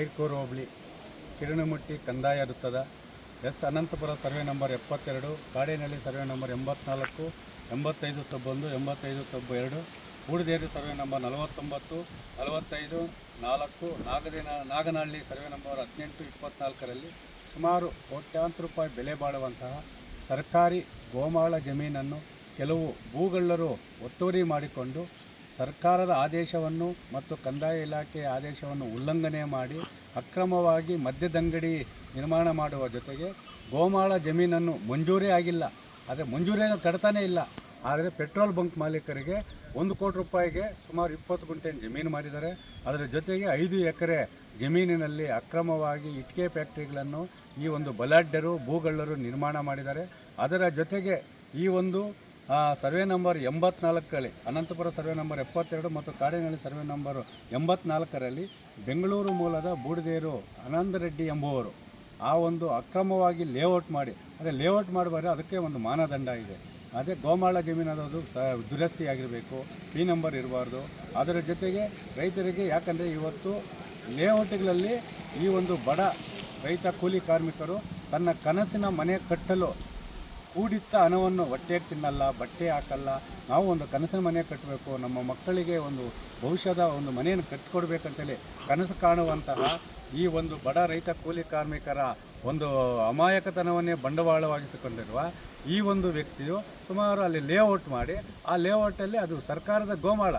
ಬೈರ್ಕೂರು ಹೋಬಳಿ, ಕಿರಣಮುಟ್ಟಿ ಕಂದಾಯ ವೃತ್ತದ S. Anantapur survey number ಎಪ್ಪತ್ತೆರಡು, ಕಾಡೇನಹಳ್ಳಿ ಸರ್ವೆ ನಂಬರ್ ಎಂಬತ್ನಾಲ್ಕು, ಎಂಬತ್ತೈದು ಸಬ್ಬೊಂದು, ಎಂಬತ್ತೈದು ಸಬ್ಬು ಎರಡು ಕೂಡದೇರಿ ಸರ್ವೆ ನಂಬರ್ ನಲವತ್ತೊಂಬತ್ತು, ನಲವತ್ತೈದು, ನಾಲ್ಕು, ನಾಗದಿನ, ನಾಗನಹಳ್ಳಿ ಸರ್ವೆ ನಂಬರ್ ಹದಿನೆಂಟು, ಇಪ್ಪತ್ನಾಲ್ಕರಲ್ಲಿ ಸುಮಾರು ಕೋಟ್ಯಾಂತರ ರೂಪಾಯಿ ಬೆಲೆ ಬಾಳುವಂತಹ ಸರ್ಕಾರಿ ಗೋಮಾಳ ಜಮೀನನ್ನು ಕೆಲವು ಭೂಗಳ್ಳರು ಒತ್ತುವರಿ ಮಾಡಿಕೊಂಡು ಸರ್ಕಾರದ ಆದೇಶವನ್ನು ಮತ್ತು ಕಂದಾಯ ಇಲಾಖೆಯ ಆದೇಶವನ್ನು ಉಲ್ಲಂಘನೆ ಮಾಡಿ ಅಕ್ರಮವಾಗಿ ಮದ್ಯದಂಗಡಿ ನಿರ್ಮಾಣ ಮಾಡುವ ಜೊತೆಗೆ ಗೋಮಾಳ ಜಮೀನನ್ನು ಮಂಜೂರಿ ಆಗಿಲ್ಲ. ಆದರೆ ಮಂಜೂರಿ ಕಡ್ತಾನೇ ಇಲ್ಲ. ಆದರೆ ಪೆಟ್ರೋಲ್ ಬಂಕ್ ಮಾಲೀಕರಿಗೆ ಒಂದು ಕೋಟಿ ರೂಪಾಯಿಗೆ ಸುಮಾರು ಇಪ್ಪತ್ತು ಗುಂಟೆ ಜಮೀನು ಮಾಡಿದ್ದಾರೆ ಅದರ ಜೊತೆಗೆ ಐದು ಎಕರೆ ಜಮೀನಿನಲ್ಲಿ ಅಕ್ರಮವಾಗಿ ಇಟ್ಕೆ ಫ್ಯಾಕ್ಟ್ರಿಗಳನ್ನು ಈ ಒಂದು ಬಲಾಢ್ಯರು, ಭೂಗಳ್ಳರು ನಿರ್ಮಾಣ ಮಾಡಿದ್ದಾರೆ. ಅದರ ಜೊತೆಗೆ ಈ ಒಂದು ಸರ್ವೆ ನಂಬರ್ ಎಂಬತ್ನಾಲ್ಕರಲ್ಲಿ, ಅನಂತಪುರ ಸರ್ವೆ ನಂಬರ್ ಎಪ್ಪತ್ತೆರಡು ಮತ್ತು ಕಾಡಿನಹಳ್ಳಿ ಸರ್ವೆ ನಂಬರ್ ಎಂಬತ್ನಾಲ್ಕರಲ್ಲಿ ಬೆಂಗಳೂರು ಮೂಲದ ಬೂಡದೇರು ಆನಂದ ರೆಡ್ಡಿ ಎಂಬುವರು ಆ ಒಂದು ಅಕ್ರಮವಾಗಿ ಲೇಔಟ್ ಮಾಡಿ, ಅದೇ ಲೇಔಟ್ ಮಾಡಬಾರ್ದು ಅದಕ್ಕೆ ಒಂದು ಮಾನದಂಡ ಇದೆ. ಅದೇ ಗೋಮಾಳ ಜಮೀನದು ಸ, ದುರಸ್ತಿ ಆಗಿರಬೇಕು ಪಿ ನಂಬರ್ ಇರಬಾರ್ದು. ಅದರ ಜೊತೆಗೆ ರೈತರಿಗೆ, ಯಾಕಂದರೆ ಇವತ್ತು ಲೇಔಟ್ಗಳಲ್ಲಿ ಈ ಒಂದು ಬಡ ರೈತ ಕೂಲಿ ಕಾರ್ಮಿಕರು ತನ್ನ ಕನಸಿನ ಮನೆ ಕಟ್ಟಲು ಕೂಡಿತ್ತ ಹಣವನ್ನು ಹೊಟ್ಟೆಗೆ ತಿನ್ನಲ್ಲ, ಬಟ್ಟೆ ಹಾಕಲ್ಲ. ನಾವು ಒಂದು ಕನಸಿನ ಮನೆ ಕಟ್ಟಬೇಕು ನಮ್ಮ ಮಕ್ಕಳಿಗೆ ಒಂದು ಭವಿಷ್ಯದ ಒಂದು ಮನೆಯನ್ನು ಕಟ್ಟಿಕೊಡ್ಬೇಕಂತೇಳಿ ಕನಸು ಕಾಣುವಂತಹ ಈ ಒಂದು ಬಡ ರೈತ ಕೂಲಿ ಕಾರ್ಮಿಕರ ಒಂದು ಅಮಾಯಕತನವನ್ನೇ ಬಂಡವಾಳವಾಗಿಸಿಕೊಂಡಿರುವ ಈ ಒಂದು ವ್ಯಕ್ತಿಯು ಸುಮಾರು ಅಲ್ಲಿ ಲೇಔಟ್ ಮಾಡಿ, ಆ ಲೇಔಟಲ್ಲಿ ಅದು ಸರ್ಕಾರದ ಗೋಮಾಳ.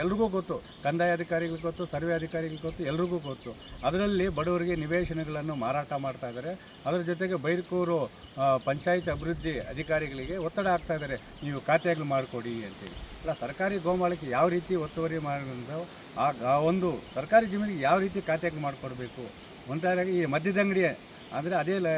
ಎಲ್ರಿಗೂ ಗೊತ್ತು. ಕಂದಾಯ ಅಧಿಕಾರಿಗಳಿಗೆ ಗೊತ್ತು, ಸರ್ವೆ ಅಧಿಕಾರಿಗಳಿಗೆ ಗೊತ್ತು, ಎಲ್ರಿಗೂ ಗೊತ್ತು. ಅದರಲ್ಲಿ ಬಡವರಿಗೆ ನಿವೇಶನಗಳನ್ನು ಮಾರಾಟ ಮಾಡ್ತಾ ಇದ್ದಾರೆ. ಅದರ ಜೊತೆಗೆ ಬೈರ್ಕೂರು ಪಂಚಾಯತ್ ಅಭಿವೃದ್ಧಿ ಅಧಿಕಾರಿಗಳಿಗೆ ಒತ್ತಡ ಆಗ್ತಾ ಇದ್ದಾರೆ. ನೀವು ಖಾತೆಗಳು ಮಾಡಿಕೊಡಿ ಅಂತೇಳಿ ಅಲ್ಲ ಸರ್ಕಾರಿ ಗೋಮಾಳಕ್ಕೆ ಯಾವ ರೀತಿ ಒತ್ತುವರಿ ಮಾಡಿದ್ರು, ಆ ಒಂದು ಸರ್ಕಾರಿ ಜಮೀನಿಗೆ ಯಾವ ರೀತಿ ಖಾತೆಗಳು ಮಾಡಿಕೊಡ್ಬೇಕು? ಒಂದಾಗಿ ಈ ಮದ್ಯದಂಗಡಿ ಅಂದರೆ ಅದೇ ಲ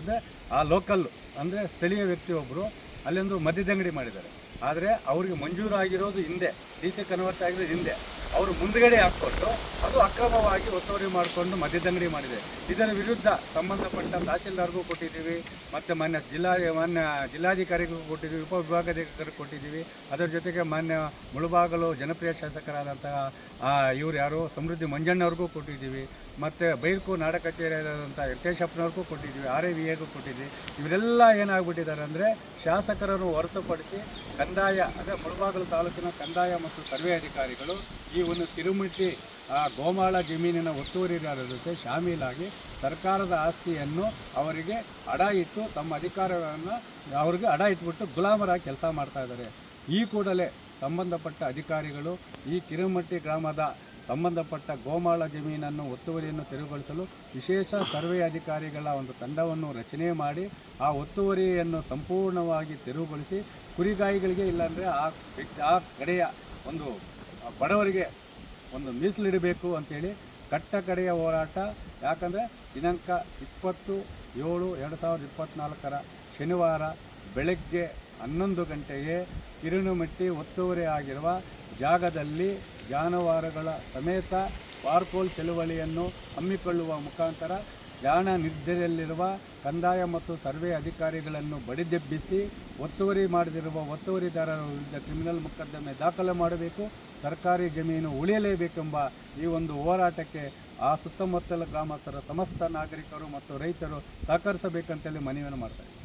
ಅಂದರೆ ಆ ಲೋಕಲ್ ಅಂದರೆ ಸ್ಥಳೀಯ ವ್ಯಕ್ತಿ ಒಬ್ಬರು ಅಲ್ಲೊಂದು ಮದ್ಯದಂಗಡಿ ಮಾಡಿದ್ದಾರೆ. ಆದರೆ ಅವ್ರಿಗೆ ಮಂಜೂರಾಗಿರೋದು ಹಿಂದೆ ಡಿ ಸಿ ಕನ್ವರ್ಸ್ ಆಗಿರೋದು ಹಿಂದೆ. ಅವರು ಮುಂದುಗಡೆ ಹಾಕ್ಕೊಟ್ಟು ಅದು ಅಕ್ರಮವಾಗಿ ಒತ್ತುವರಿ ಮಾಡಿಕೊಂಡು ಮದ್ಯದಂಗಡಿ ಮಾಡಿದೆ. ಇದರ ವಿರುದ್ಧ ಸಂಬಂಧಪಟ್ಟ ತಹಸೀಲ್ದಾರ್ಗೂ ಕೊಟ್ಟಿದ್ದೀವಿ, ಮತ್ತು ಮಾನ್ಯ ಜಿಲ್ಲಾ, ಮಾನ್ಯ ಜಿಲ್ಲಾಧಿಕಾರಿಗೂ ಕೊಟ್ಟಿದ್ದೀವಿ ಉಪವಿಭಾಗಾಧಿಕಾರಿಗೂ ಕೊಟ್ಟಿದ್ದೀವಿ. ಅದರ ಜೊತೆಗೆ ಮಾನ್ಯ ಮುಳುಬಾಗಲು ಜನಪ್ರಿಯ ಶಾಸಕರಾದಂತಹ ಇವರು ಯಾರು? ಸಮೃದ್ಧಿ ಮಂಜಣ್ಣವ್ರಿಗೂ ಕೊಟ್ಟಿದ್ದೀವಿ. ಮತ್ತು ಬೈರ್ಕು ನಾಡ ಕಚೇರಿಯಾದಂಥ ವೆಂಕಟೇಶಪ್ಪನವ್ರಿಗೂ ಕೊಟ್ಟಿದ್ದೀವಿ, ಆರ್ ಎ ವಿ ಎಗೂ ಕೊಟ್ಟಿದ್ದೀವಿ. ಇವರೆಲ್ಲ ಏನಾಗ್ಬಿಟ್ಟಿದ್ದಾರೆ ಅಂದರೆ ಶಾಸಕರನ್ನು ಹೊರತುಪಡಿಸಿ ಕಂದಾಯ ಅಂದರೆ ಮುಳುಬಾಗಲು ತಾಲೂಕಿನ ಕಂದಾಯ ಮತ್ತು ಸರ್ವೆ ಅಧಿಕಾರಿಗಳು ಈ ಒಂದು ತಿರುಮಿಟ್ಟಿ ಆ ಗೋಮಾಳ ಜಮೀನಿನ ಒತ್ತುವರಿದಾರರ ಜೊತೆ ಶಾಮೀಲಾಗಿ ಸರ್ಕಾರದ ಆಸ್ತಿಯನ್ನು ಅವರಿಗೆ ಅಡ ಇಟ್ಟು ತಮ್ಮ ಅಧಿಕಾರಗಳನ್ನು ಅವರಿಗೆ ಅಡ ಇಟ್ಬಿಟ್ಟು ಗುಲಾಮರಾಗಿ ಕೆಲಸ ಮಾಡ್ತಾ ಇದ್ದಾರೆ. ಈ ಕೂಡಲೇ ಸಂಬಂಧಪಟ್ಟ ಅಧಿಕಾರಿಗಳು ಈ ಕಿರುಮಟ್ಟಿ ಗ್ರಾಮದ ಸಂಬಂಧಪಟ್ಟ ಗೋಮಾಳ ಜಮೀನನ್ನು ಒತ್ತುವರಿಯನ್ನು ತೆರವುಗೊಳಿಸಲು ವಿಶೇಷ ಸರ್ವೆ ಅಧಿಕಾರಿಗಳ ಒಂದು ತಂಡವನ್ನು ರಚನೆ ಮಾಡಿ ಆ ಒತ್ತುವರಿಯನ್ನು ಸಂಪೂರ್ಣವಾಗಿ ತೆರವುಗೊಳಿಸಿ ಕುರಿಗಾಯಿಗಳಿಗೆ ಇಲ್ಲಾಂದರೆ ಆ ಆ ಕಡೆಯ ಒಂದು ಬಡವರಿಗೆ ಒಂದು ಮೀಸಲಿಡಬೇಕು ಅಂತೇಳಿ ಕಟ್ಟ ಕಡೆಯ ಹೋರಾಟ. ಯಾಕಂದರೆ ದಿನಾಂಕ ಇಪ್ಪತ್ತು ಏಳು ಎರಡು ಸಾವಿರದ ಇಪ್ಪತ್ತ್ನಾಲ್ಕರ ಶನಿವಾರ ಬೆಳಗ್ಗೆ ಹನ್ನೊಂದು ಗಂಟೆಗೆ ಕಿರುಣುಮಟ್ಟಿ ಒತ್ತುವರಿ ಆಗಿರುವ ಜಾಗದಲ್ಲಿ ಜಾನುವಾರುಗಳ ಸಮೇತ ಪಾರ್ಕೋಲ್ ಚಳುವಳಿಯನ್ನು ಹಮ್ಮಿಕೊಳ್ಳುವ ಮುಖಾಂತರ ಜಾಣ ನಿದ್ದೆಯಲ್ಲಿರುವ ಕಂದಾಯ ಮತ್ತು ಸರ್ವೆ ಅಧಿಕಾರಿಗಳನ್ನು ಬಡಿದೆಬ್ಬಿಸಿ ಒತ್ತುವರಿ ಮಾಡದಿರುವ ಒತ್ತುವರಿದಾರರ ವಿರುದ್ಧ ಕ್ರಿಮಿನಲ್ ಮೊಕದ್ದಮೆ ದಾಖಲೆ ಮಾಡಬೇಕು, ಸರ್ಕಾರಿ ಜಮೀನು ಉಳಿಯಲೇಬೇಕೆಂಬ ಈ ಒಂದು ಹೋರಾಟಕ್ಕೆ ಆ ಸುತ್ತಮುತ್ತಲ ಗ್ರಾಮಸ್ಥರ ಸಮಸ್ತ ನಾಗರಿಕರು ಮತ್ತು ರೈತರು ಸಹಕರಿಸಬೇಕಂತೇಳಿ ಮನವಿಯನ್ನು ಮಾಡ್ತಾರೆ